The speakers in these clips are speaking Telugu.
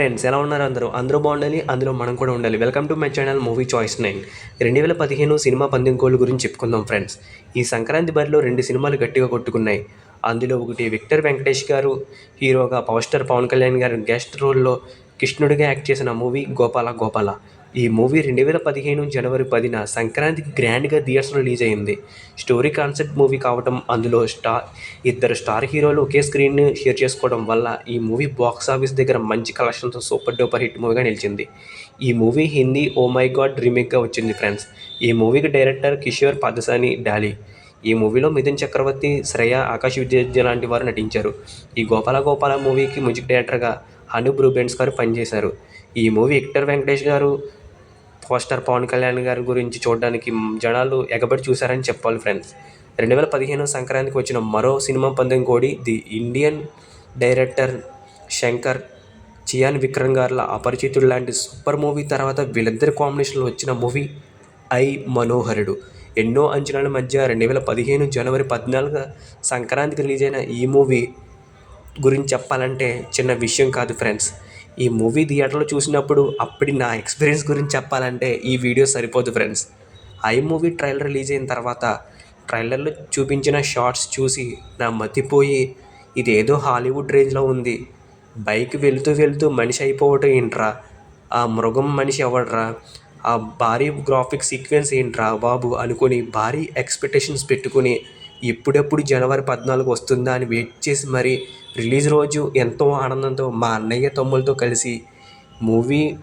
ఫ్రెండ్స్ ఎలా ఉన్నారు అందరూ? అందరూ బాగుండాలి అందులో మనం కూడా ఉండాలి. Welcome to my channel movie choice nine రెండు వేల పదిహేను సినిమా పందెం గురించి చెప్పుకుందాం ఫ్రెండ్స్. ఈ సంక్రాంతి బరిలో రెండు సినిమాలు గట్టిగా కొట్టుకున్నాయి. అందులో ఒకటి విక్టర్ వెంకటేష్ గారు హీరోగా పవర్ స్టార్ పవన్ కళ్యాణ్ గారు గెస్ట్ రోల్లో కృష్ణుడిగా యాక్ట్ చేసిన మూవీ గోపాల గోపాల. ఈ మూవీ రెండు వేల పదిహేను జనవరి పదిన సంక్రాంతికి గ్రాండ్గా థియేటర్స్ రిలీజ్ అయింది. స్టోరీ కాన్సెప్ట్ మూవీ కావటం అందులో స్టార్ ఇద్దరు స్టార్ హీరోలు ఒకే స్క్రీన్ షేర్ చేసుకోవడం వల్ల ఈ మూవీ బాక్స్ ఆఫీస్ దగ్గర మంచి కలెక్షన్తో సూపర్ డూపర్ హిట్ మూవీగా నిలిచింది. ఈ movie Hindi oh my God రీమేక్గా వచ్చింది ఫ్రెండ్స్. ఈ మూవీకి డైరెక్టర్ కిషోర్ పదసాని డాలీ. ఈ మూవీలో మిథున్ చక్రవర్తి శ్రేయ ఆకాశ్ విద్యార్థి లాంటి వారు నటించారు. ఈ గోపాల గోపాల మూవీకి మ్యూజిక్ డైరెక్టర్గా హను రూబెన్స్ గారు పనిచేశారు. ఈ మూవీ విక్టర్ వెంకటేష్ గారు పోస్టర్ పవన్ కళ్యాణ్ గారి గురించి చూడడానికి జనాలు ఎగబడి చూశారని చెప్పాలి ఫ్రెండ్స్ రెండు వేల పదిహేను సంక్రాంతికి వచ్చిన మరో cinema Pandem Kodi the Indian director Shankar Chiyaan Vikram గారుల Aparichitudu లాంటి సూపర్ మూవీ తర్వాత వీళ్ళిద్దరి కాంబినేషన్లో వచ్చిన మూవీ ఐ మనోహరుడు. ఎన్నో అంచనాల మధ్య రెండు వేల పదిహేను జనవరి పద్నాలుగు సంక్రాంతికి రిలీజ్ అయిన ఈ మూవీ గురించి చెప్పాలంటే చిన్న విషయం కాదు ఫ్రెండ్స్ ఈ మూవీ థియేటర్లో చూసినప్పుడు అప్పటి నా ఎక్స్పీరియన్స్ గురించి చెప్పాలంటే ఈ వీడియో సరిపోదు friends. I movie trailer release అయిన తర్వాత ట్రైలర్లో చూపించిన షార్ట్స్ చూసి నా మతిపోయి ఇదేదో హాలీవుడ్ రేంజ్లో ఉంది. బైక్ వెళుతూ వెళుతూ మనిషి అయిపోవటం ఏంట్రా? ఆ మృగం మనిషి ఎవడ్రా? ఆ భారీ గ్రాఫిక్ సీక్వెన్స్ ఏంట్రా బాబు? అనుకొని భారీ ఎక్స్పెక్టేషన్స్ పెట్టుకుని ఎప్పుడెప్పుడు జనవరి పద్నాలుగు వస్తుందా అని వెయిట్ చేసి మరి రిలీజ్ రోజు ఎంతో ఆనందంతో మా అన్నయ్య తమ్ములతో కలిసి మూవీ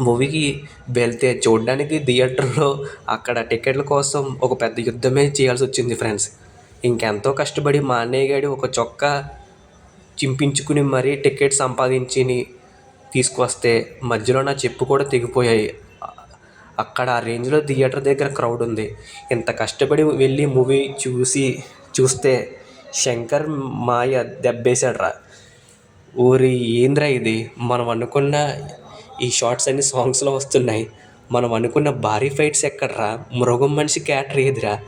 మూవీకి వెళ్తే చూడడానికి థియేటర్లో అక్కడ టికెట్ల కోసం ఒక పెద్ద యుద్ధమే చేయాల్సి వచ్చింది ఫ్రెండ్స్ ఇంకెంతో కష్టపడి మా అన్నయ్య గారు ఒక చొక్కా చింపించుకుని మరీ టికెట్ సంపాదించి తీసుకొస్తే మధ్యలో నా చెప్పు కూడా తెగిపోయాయి. అక్కడ ఆ రేంజ్లో థియేటర్ దగ్గర క్రౌడ్ ఉంది. ఇంత కష్టపడి వెళ్ళి మూవీ చూసి చూస్తే శంకర్ మాయ దెబ్బేశాడ్రా. ఊరి ఏంద్రా ఇది? మనం అనుకున్న ఈ షార్ట్స్ అన్ని సాంగ్స్లో వస్తున్నాయి. మనం అనుకున్న భారీ ఫైట్స్ ఎక్కడ్రా? మృగం మనిషి క్యాటర్ ఏదిరా?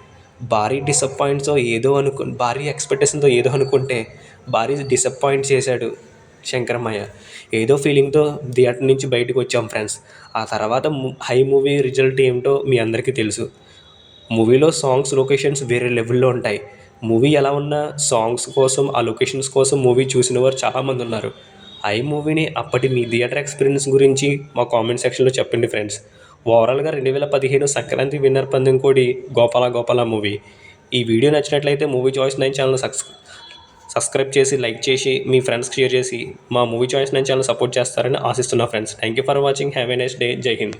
భారీ డిసప్పాయింట్స్తో ఏదో అనుకు భారీ ఎక్స్పెక్టేషన్తో ఏదో అనుకుంటే భారీ డిసప్పాయింట్ చేశాడు. శంకరమయ్య ఏదో ఫీలింగ్తో థియేటర్ నుంచి బయటకు వచ్చాం ఫ్రెండ్స్ ఆ తర్వాత హై మూవీ రిజల్ట్ ఏమిటో మీ అందరికీ తెలుసు. మూవీలో సాంగ్స్ లొకేషన్స్ వేరే లెవెల్లో ఉంటాయి. మూవీ ఎలా ఉన్నా సాంగ్స్ కోసం ఆ లొకేషన్స్ కోసం మూవీ చూసిన వారు చాలామంది ఉన్నారు. ఐ మూవీని అప్పటి మీ థియేటర్ ఎక్స్పీరియన్స్ గురించి మా కామెంట్ సెక్షన్లో చెప్పండి ఫ్రెండ్స్ ఓవరాల్గా రెండు వేల పదిహేను సంక్రాంతి విన్నర్ పందెం కోడి గోపాల గోపాల మూవీ ఈ వీడియో నచ్చినట్లయితే movie choice nine channel subs subscribe చేసి లైక్ చేసి మీ ఫ్రెండ్స్కి షేర్ చేసి మా మూవీ చాయిస్ నుంచి ఛానల్ సపోర్ట్ చేస్తారని ఆశిస్తున్నా friends. Thank you for watching have a nice day Jai Hind